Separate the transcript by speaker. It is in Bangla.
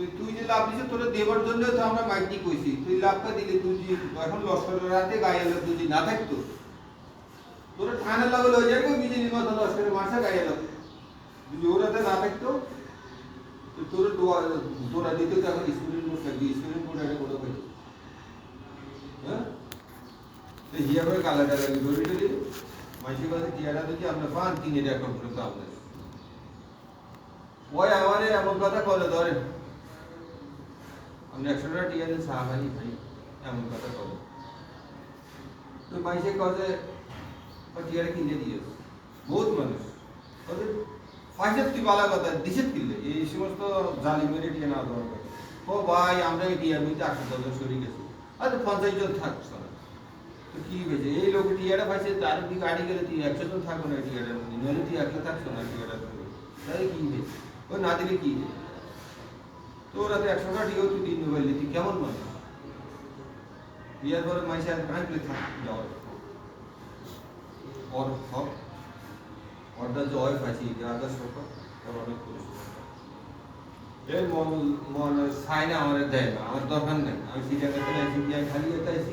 Speaker 1: তুই তুই যে লাভ দিছিস তোরে দেবার জন্য তো আমরা মাইটি কইছি তুই লাভটা দিলি, তুই যে এখন লস্করের রাতে গায়ে এলো, তুই না থাকতো। তোর ঠান্ডা লাগল হয়ে যাবে বিজেপির মতো লস্করের মাসে গায়ে এলো। যদি ওরাতে না থাকতো, তো তোর দোয়া তোরা দিতে তো এখন স্কুলের বোর্ড থাকবি স্কুলের বোর্ড একটা করে পাইতো হ্যাঁ? তো হিয়া করে কালা ধরে দিচ্ছি আমরা পান কিনে এখন পর্যন্ত আপনার ওই আমারে এমন কথা বলে ধরেন। আপনি একশো টাকা চা ভাই ভাই এমন কথা বলে তো মাইসে কাজে টিয়াটা কিনে দিয়ে বহুত মানুষ। তুই কথা কিনলে এই সমস্ত ও ভাই, আমরা এই টিয়া মিতে একশো দশজন সরি গেছি। আচ্ছা পঞ্চাশ জন থাক চলে তো কি হয়েছে? এই লোক টিয়াটা পাইছে, তার দিকে গাড়ি গেলে তুই একশো জন থাকব না টিয়াটার মধ্যে। নইলে তুই একলা থাকছো না টিয়াটার মধ্যে। তাহলে কি হয়েছে? না দিলে কি হয়েছে? তো ওরা তো একশো টাকা টিয়াও তুই দিন মোবাইল তুই কেমন মানুষ বিয়ার পরে মাইসে আর কাঁকলে থাক যাওয়ার ওর হক অর্ডার যে ওয়াইফ আছে আদার্স হক ওর অনেক এই মন মন, সাইনা আমার দেয় না, আমার দরকার নেই। আমি সিরিয়া কাছে খালি আছি